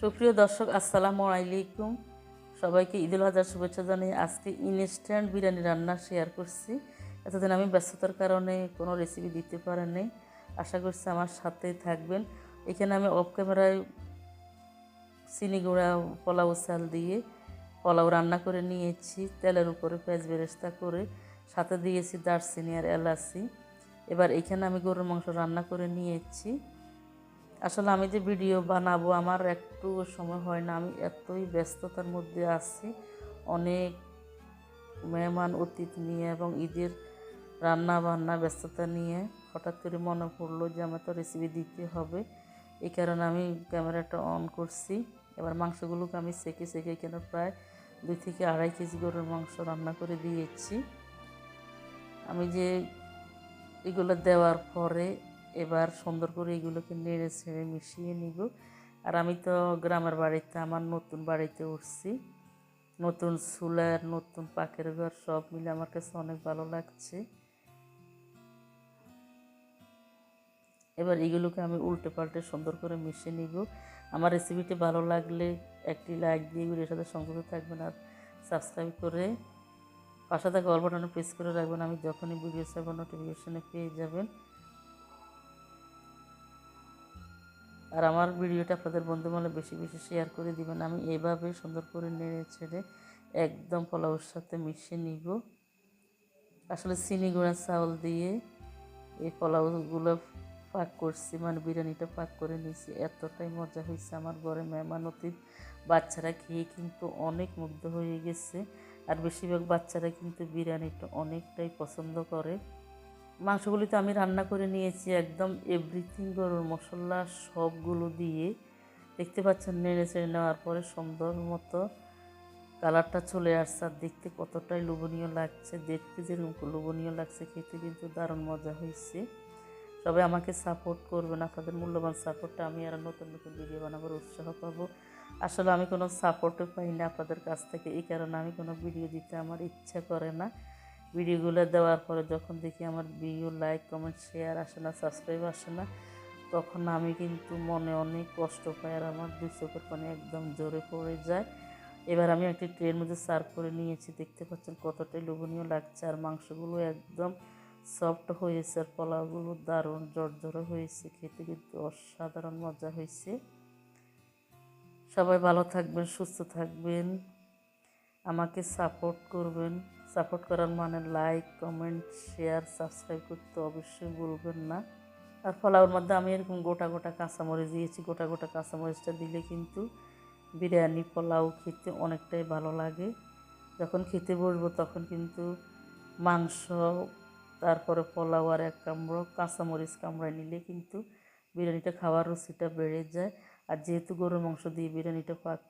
সুপ্রিয় দর্শক, আসসালামু আলাইকুম। সবাইকে ঈদুল আজহার শুভেচ্ছা জানিয়ে আজকে ইনস্ট্যান্ট বিরিয়ানি রান্না শেয়ার করছি। এতদিন আমি ব্যস্ততার কারণে কোনো রেসিপি দিতে পারিনি আশা করছি আমার সাথেই থাকবেন। এখানে আমি অফ ক্যামেরায় চিনি গুঁড়া, পোলাও চাল দিয়ে পোলাও রান্না করে নিয়েছি। তেলের উপরে পেঁয়াজ বেরেস্তা করে, সাথে দিয়েছি দারচিনি আর এলাচি। এবার এখানে আমি গরুর মাংস রান্না করে নিয়েছি। আসলে আমি যে ভিডিও বানাবো, আমার একটু সময় হয় না। আমি এতই ব্যস্ততার মধ্যে আছি। অনেক মেহমান অতীত নিয়ে এবং ঈদের রান্না বান্না ব্যস্ততা নিয়ে হঠাৎ করে মনে পড়ল যে আমার তো রেসিপি দিতে হবে। এই কারণে আমি ক্যামেরাটা অন করছি। এবার মাংসগুলোকে আমি সেকে সেকে কেন প্রায় দুই থেকে আড়াই কেজি গরুর মাংস রান্না করে দিয়েছি। আমি যে এগুলো দেওয়ার পরে এবার সুন্দর করে এগুলোকে নেড়ে ছেড়ে মিশিয়ে নিব। আর আমি তো গ্রামের বাড়িতে, আমার নতুন বাড়িতে উঠছি। নতুন চুলার, নতুন পাকের ঘর সব মিলে আমার কাছে অনেক ভালো লাগছে। এবার এগুলোকে আমি উল্টে পাল্টে সুন্দর করে মিশিয়ে নিব। আমার রেসিপিটি ভালো লাগলে একটি লাইক দিয়ে ভিডিওর সাথে সংযুক্ত থাকবেন আর সাবস্ক্রাইব করে পাশে থাকা অল বাটনে প্রেস করে রাখবেন। আমি যখনই ভিডিও ছাড়বো নোটিফিকেশনে পেয়ে যাবেন। আর আমার ভিডিওটা আপনাদের বন্ধু বেশি বেশি শেয়ার করে দিবেন। আমি এভাবে সুন্দর করে নেড়ে ছেড়ে একদম পোলাওর সাথে মিশিয়ে নিব। আসলে চিনি গুঁড়া চাউল দিয়ে এই পোলাওগুলো পাক করছি মানে বিরিয়ানিটা পাক করে নিয়েছি। এতটাই মজা হয়েছে আমার ঘরে মেহমান অতীত বাচ্চারা খেয়ে কিন্তু অনেক মুগ্ধ হয়ে গেছে। আর বেশিরভাগ বাচ্চারা কিন্তু বিরিয়ানিটা অনেকটাই পছন্দ করে। মাংসগুলি তো আমি রান্না করে নিয়েছি একদম এভরিথিং গরুর মশলা সবগুলো দিয়ে। দেখতে পাচ্ছেন নেড়ে চেড়ে নেওয়ার পরে সুন্দর মতো কালারটা চলে আসছে আর দেখতে কতটাই লোভনীয় লাগছে, দেখতে যেরকম লোভনীয় লাগছে, খেতে কিন্তু দারুণ মজা হয়েছে। সবাই আমাকে সাপোর্ট করবেন আপনাদের মূল্যবান সাপোর্টটা আমি আর নতুন নতুন ভিডিও বানাবার উৎসাহ পাবো। আসলে আমি কোনো সাপোর্টও পাই না আপনাদের কাছ থেকে, এই কারণে আমি কোনো ভিডিও দিতে আমার ইচ্ছা করে না। ভিডিওগুলো দেওয়ার পরে যখন দেখি আমার ভিডিও লাইক, কমেন্ট, শেয়ার আসে না, সাবস্ক্রাইব আসে না, তখন আমি কিন্তু মনে অনেক কষ্ট পাই আর আমার দুই চোখের পানি একদম জোরে পড়ে যায়। এবার আমি একটি ট্রের মধ্যে সার্ভ করে নিয়েছি, দেখতে পাচ্ছেন কতটাই লোভনীয় লাগছে আর মাংসগুলো একদম সফট হয়েছে আর পোলাওগুলো দারুণ জর্জরে হয়েছে, খেতে কিন্তু অসাধারণ মজা হয়েছে। সবাই ভালো থাকবেন, সুস্থ থাকবেন, আমাকে সাপোর্ট করবেন। সাপোর্ট করার মানে লাইক কমেন্ট শেয়ার সাবস্ক্রাইব করতে অবশ্যই ভুলবেন না। আর পোলাওর মধ্যে আমি এরকম গোটা গোটা কাঁচামরিচ দিয়েছি। গোটা গোটা কাঁচামরিচটা দিলে কিন্তু বিরিয়ানি, পোলাও খেতে অনেকটাই ভালো লাগে। যখন খেতে বসবো তখন কিন্তু মাংস, তারপরে পোলাও আর এক কামড়ো, কাঁচামরিচ কামড়ায় নিলে কিন্তু বিরিয়ানিটা খাওয়ার রুচিটা বেড়ে যায়। আর যেহেতু গরুর মাংস দিয়ে বিরিয়ানিটা পাক